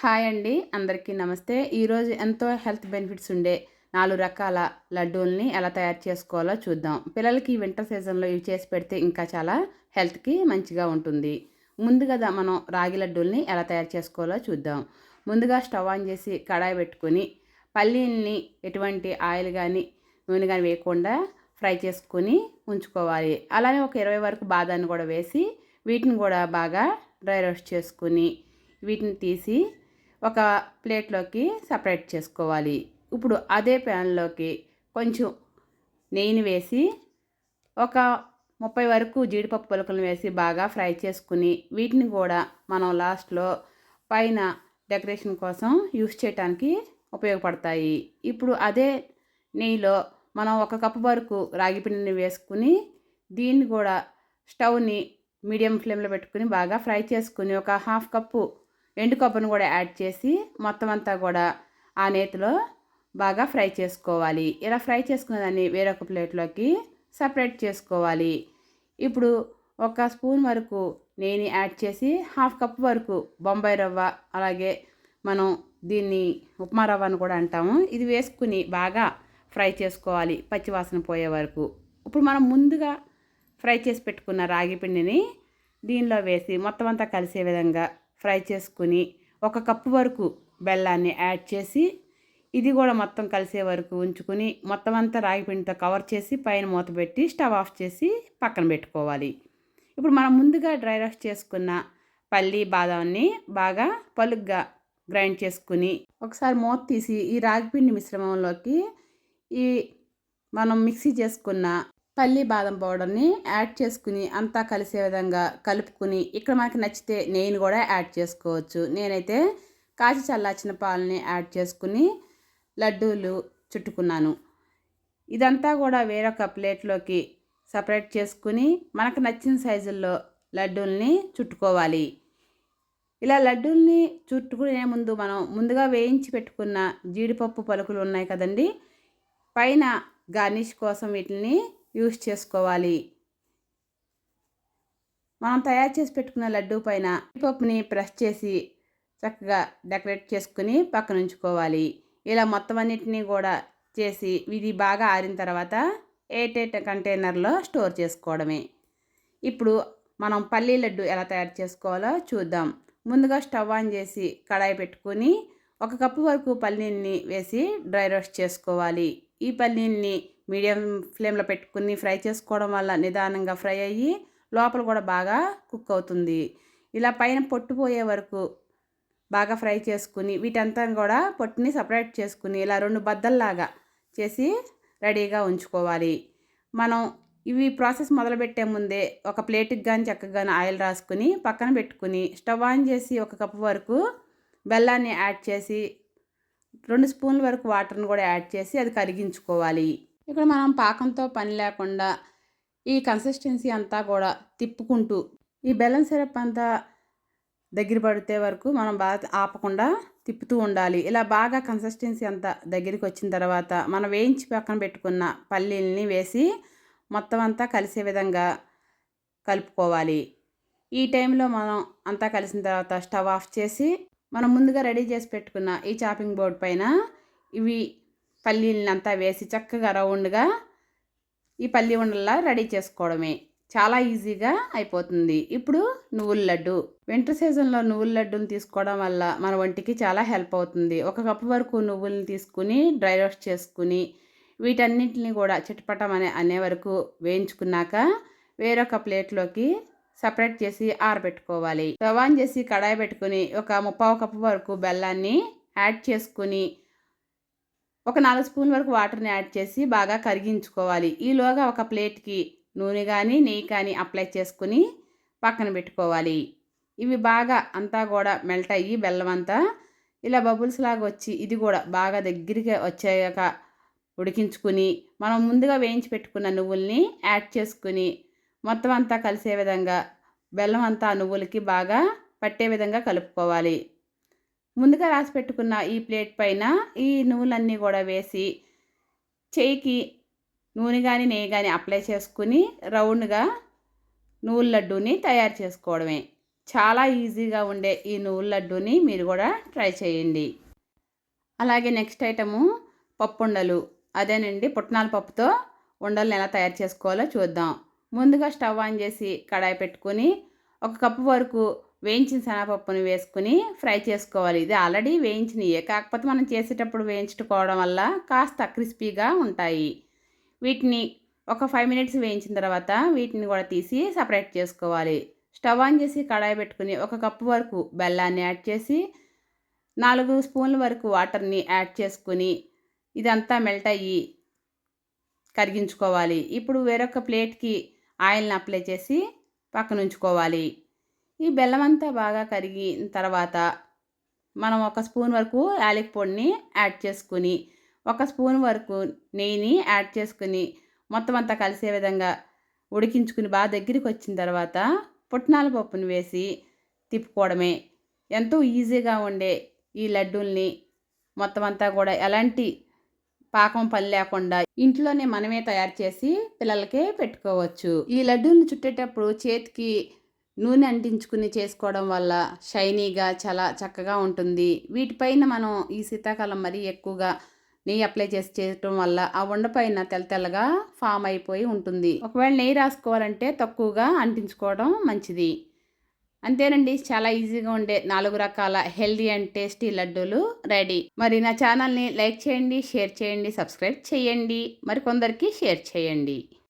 Hi అండి. అందరికీ నమస్తే. ఈరోజు ఎంతో హెల్త్ బెనిఫిట్స్ ఉండే నాలుగు రకాల లడ్డూల్ని ఎలా తయారు చేసుకోవాలో చూద్దాం. పిల్లలకి ఈ వింటర్ సీజన్లో ఇవి చేసి పెడితే ఇంకా చాలా హెల్త్కి మంచిగా ఉంటుంది. ముందుగా మనం రాగి లడ్డూల్ని ఎలా తయారు చేసుకోవాలో చూద్దాం. ముందుగా స్టవ్ ఆన్ చేసి కడాయి పెట్టుకొని పల్లీల్ని ఎటువంటి ఆయిల్ కానీ నూనె కానీ వేయకుండా ఫ్రై చేసుకొని ఉంచుకోవాలి. అలానే ఒక ఇరవై వరకు బాదాన్ని కూడా వేసి వీటిని కూడా బాగా డ్రై రోస్ట్ చేసుకుని వీటిని తీసి ఒక ప్లేట్లోకి సపరేట్ చేసుకోవాలి. ఇప్పుడు అదే ప్యాన్లోకి కొంచెం నెయ్యిని వేసి ఒక ముప్పై వరకు జీడిపప్పు పలుకులను వేసి బాగా ఫ్రై చేసుకుని వీటిని కూడా మనం లాస్ట్లో పైన డెకరేషన్ కోసం యూస్ చేయడానికి ఉపయోగపడతాయి. ఇప్పుడు అదే నెయ్యిలో మనం ఒక కప్పు వరకు రాగి పిండిని వేసుకుని దీన్ని కూడా స్టవ్ని మీడియం ఫ్లేమ్లో పెట్టుకుని బాగా ఫ్రై చేసుకుని ఒక హాఫ్ కప్పు ఎండు కొబ్బరిని కూడా యాడ్ చేసి మొత్తం అంతా కూడా ఆ నేతిలో బాగా ఫ్రై చేసుకోవాలి. ఇలా ఫ్రై చేసుకున్న దాన్ని వేరొక ప్లేట్లోకి సపరేట్ చేసుకోవాలి. ఇప్పుడు ఒక స్పూన్ వరకు నెయ్యిని యాడ్ చేసి హాఫ్ కప్ వరకు బొంబాయి రవ్వ అలాగే మనం దీన్ని ఉప్మా రవ్వ అని కూడా అంటాము. ఇది వేసుకుని బాగా ఫ్రై చేసుకోవాలి పచ్చివాసన పోయే వరకు. ఇప్పుడు మనం ముందుగా ఫ్రై చేసి పెట్టుకున్న రాగి పిండిని దీనిలో వేసి మొత్తం అంతా కలిసే విధంగా ఫ్రై చేసుకుని ఒక కప్పు వరకు బెల్లాన్ని యాడ్ చేసి ఇది కూడా మొత్తం కలిసే వరకు ఉంచుకుని మొత్తం అంతా రాగి పిండితో కవర్ చేసి పైన మూత పెట్టి స్టవ్ ఆఫ్ చేసి పక్కన పెట్టుకోవాలి. ఇప్పుడు మనం ముందుగా డ్రై రోస్ట్ చేసుకున్న పల్లి బాదాన్ని బాగా పలుగ్గా గ్రైండ్ చేసుకుని ఒకసారి మూత తీసి ఈ రాగిపిండి మిశ్రమంలోకి ఈ మనం మిక్సీ చేసుకున్న పల్లి బాదం పౌడర్ని యాడ్ చేసుకుని అంతా కలిసే విధంగా కలుపుకుని ఇక్కడ మనకి నచ్చితే నెయ్యిని కూడా యాడ్ చేసుకోవచ్చు. నేనైతే కాచి చల్లార్చిన పాలని యాడ్ చేసుకుని లడ్డూలు చుట్టుకున్నాను. ఇదంతా కూడా వేరొక ప్లేట్లోకి సపరేట్ చేసుకుని మనకు నచ్చిన సైజుల్లో లడ్డూల్ని చుట్టుకోవాలి. ఇలా లడ్డూల్ని చుట్టుకునే ముందు మనం ముందుగా వేయించి పెట్టుకున్న జీడిపప్పు పలుకులు ఉన్నాయి కదండి. పైన గార్నిష్ కోసం వీటిని యూస్ చేసుకోవాలి. మనం తయారు చేసి పెట్టుకున్న లడ్డూ పైన పప్పుని ప్రెస్ చేసి చక్కగా డెకరేట్ చేసుకుని పక్కన ఉంచుకోవాలి. ఇలా మొత్తం అన్నిటినీ కూడా చేసి ఇది బాగా ఆరిన తర్వాత ఎయిట్ కంటైనర్లో స్టోర్ చేసుకోవడమే. ఇప్పుడు మనం పల్లీ లడ్డు ఎలా తయారు చేసుకోవాలో చూద్దాం. ముందుగా స్టవ్ ఆన్ చేసి కడాయి పెట్టుకొని ఒక కప్పు వరకు పల్లీల్ని వేసి డ్రై రోస్ట్ చేసుకోవాలి. ఈ పల్లీల్ని మీడియం ఫ్లేమ్లో పెట్టుకుని ఫ్రై చేసుకోవడం వల్ల నిదానంగా ఫ్రై అయ్యి లోపల కూడా బాగా కుక్ అవుతుంది. ఇలా పైన పొట్టుపోయే వరకు బాగా ఫ్రై చేసుకుని వీటంతా కూడా పొట్టుని సపరేట్ చేసుకుని ఇలా రెండు బద్దల్లాగా చేసి రెడీగా ఉంచుకోవాలి. మనం ఇవి ప్రాసెస్ మొదలుపెట్టే ముందే ఒక ప్లేట్కి కానీ చక్కగా ఆయిల్ రాసుకుని పక్కన పెట్టుకుని స్టవ్ ఆన్ చేసి ఒక కప్పు వరకు బెల్లాన్ని యాడ్ చేసి రెండు స్పూన్ల వరకు వాటర్ని కూడా యాడ్ చేసి అది కరిగించుకోవాలి. ఇక్కడ మనం పాకంతో పని లేకుండా ఈ కన్సిస్టెన్సీ అంతా కూడా తిప్పుకుంటూ ఈ బెల్లం సిరప్ అంతా దగ్గర పడితే వరకు మనం బాగా ఆపకుండా తిప్పుతూ ఉండాలి. ఇలా బాగా కన్సిస్టెన్సీ అంతా దగ్గరికి వచ్చిన తర్వాత మనం వేయించి పక్కన పెట్టుకున్న పల్లీల్ని వేసి మొత్తం అంతా కలిసే విధంగా కలుపుకోవాలి. ఈ టైంలో మనం అంతా కలిసిన తర్వాత స్టవ్ ఆఫ్ చేసి మనం ముందుగా రెడీ చేసి పెట్టుకున్న ఈ చాపింగ్ బోర్డ్ పైన ఇవి పల్లీలనంతా వేసి చక్కగా రౌండ్గా ఈ పల్లి ఉండల్లా రెడీ చేసుకోవడమే. చాలా ఈజీగా అయిపోతుంది. ఇప్పుడు నువ్వుల లడ్డు. వింటర్ సీజన్లో నువ్వుల లడ్డుని తీసుకోవడం వల్ల మన ఒంటికి చాలా హెల్ప్ అవుతుంది. ఒక కప్పు వరకు నువ్వుల్ని తీసుకుని డ్రై రోస్ట్ చేసుకుని వీటన్నిటిని కూడా చిటపటం అనే అనే వరకు వేయించుకున్నాక వేరొక ప్లేట్లోకి సపరేట్ చేసి ఆరబెట్టుకోవాలి. స్టవ్ చేసి కడాయి పెట్టుకుని ఒక ముప్పావు కప్పు వరకు బెల్లాన్ని యాడ్ చేసుకుని ఒక నాలుగు స్పూన్ వరకు వాటర్ని యాడ్ చేసి బాగా కరిగించుకోవాలి. ఈలోగా ఒక ప్లేట్కి నూనె కానీ నెయ్యి కానీ అప్లై చేసుకుని పక్కన పెట్టుకోవాలి. ఇవి బాగా అంతా కూడా మెల్ట్ అయ్యి బెల్లం అంతా ఇలా బబుల్స్ లాగా వచ్చి ఇది కూడా బాగా దగ్గరికి వచ్చాక ఉడికించుకుని మనం ముందుగా వేయించి పెట్టుకున్న నువ్వుల్ని యాడ్ చేసుకుని మొత్తం అంతా కలిసే విధంగా బెల్లం అంతా నువ్వులకి బాగా పట్టే విధంగా కలుపుకోవాలి. ముందుగా రాసి పెట్టుకున్న ఈ ప్లేట్ పైన ఈ నువ్వులన్నీ కూడా వేసి చేయికి నూనె కానీ నెయ్యి కానీ అప్లై చేసుకుని రౌండ్గా నువ్వుల లడ్డూని తయారు చేసుకోవడమే. చాలా ఈజీగా ఉండే ఈ నువ్వుల లడ్డూని మీరు కూడా ట్రై చేయండి. అలాగే నెక్స్ట్ ఐటము పప్పు ఉండలు. అదేనండి పుట్నాల పప్పుతో ఉండలు ఎలా తయారు చేసుకోవాలో చూద్దాం. ముందుగా స్టవ్ ఆన్ చేసి కడాయి పెట్టుకొని ఒక కప్పు వరకు వేయించిన శనగపప్పుని వేసుకుని ఫ్రై చేసుకోవాలి. ఇది ఆల్రెడీ వేయించినయే. కాకపోతే మనం చేసేటప్పుడు వేయించుకోవడం వల్ల కాస్త క్రిస్పీగా ఉంటాయి. వీటిని ఒక ఫైవ్ మినిట్స్ వేయించిన తర్వాత వీటిని కూడా తీసి సపరేట్ చేసుకోవాలి. స్టవ్ ఆన్ చేసి కడాయి పెట్టుకుని ఒక కప్పు వరకు బెల్లాన్ని యాడ్ చేసి నాలుగు స్పూన్ల వరకు వాటర్ని యాడ్ చేసుకుని ఇదంతా మెల్ట్ అయ్యి కరిగించుకోవాలి. ఇప్పుడు వేరొక ప్లేట్కి ఆయిల్ని అప్లై చేసి పక్కన ఉంచుకోవాలి ఈ బెల్లం అంతా బాగా కరిగిన తర్వాత మనం ఒక స్పూన్ వరకు యాలక్ పొడిని యాడ్ చేసుకుని ఒక స్పూన్ వరకు నెయ్యిని యాడ్ చేసుకుని మొత్తం అంతా కలిసే విధంగా ఉడికించుకుని బాగా దగ్గరికి వచ్చిన తర్వాత పుట్నాల పప్పును వేసి తిప్పుకోవడమే. ఎంతో ఈజీగా ఉండే ఈ లడ్డూల్ని మొత్తం అంతా కూడా ఎలాంటి పాకం పని లేకుండా ఇంట్లోనే మనమే తయారు చేసి పిల్లలకే పెట్టుకోవచ్చు. ఈ లడ్డూల్ని చుట్టేటప్పుడు చేతికి నూనె అంటించుకుని చేసుకోవడం వల్ల షైనీగా చాలా చక్కగా ఉంటుంది. వీటిపైన మనం ఈ శీతాకాలం మరీ ఎక్కువగా నెయ్యి అప్లై చేసి చేయటం వల్ల ఆ ఉండపైన తెల్ల తెల్లగా ఫామ్ అయిపోయి ఉంటుంది. ఒకవేళ నెయ్యి రాసుకోవాలంటే తక్కువగా అంటించుకోవడం మంచిది. అంతేనండి చాలా ఈజీగా ఉండే నాలుగు రకాల హెల్దీ అండ్ టేస్టీ లడ్డూలు రెడీ. మరి నా ఛానల్ని లైక్ చేయండి షేర్ చేయండి సబ్స్క్రైబ్ చేయండి. మరి కొందరికి షేర్ చేయండి.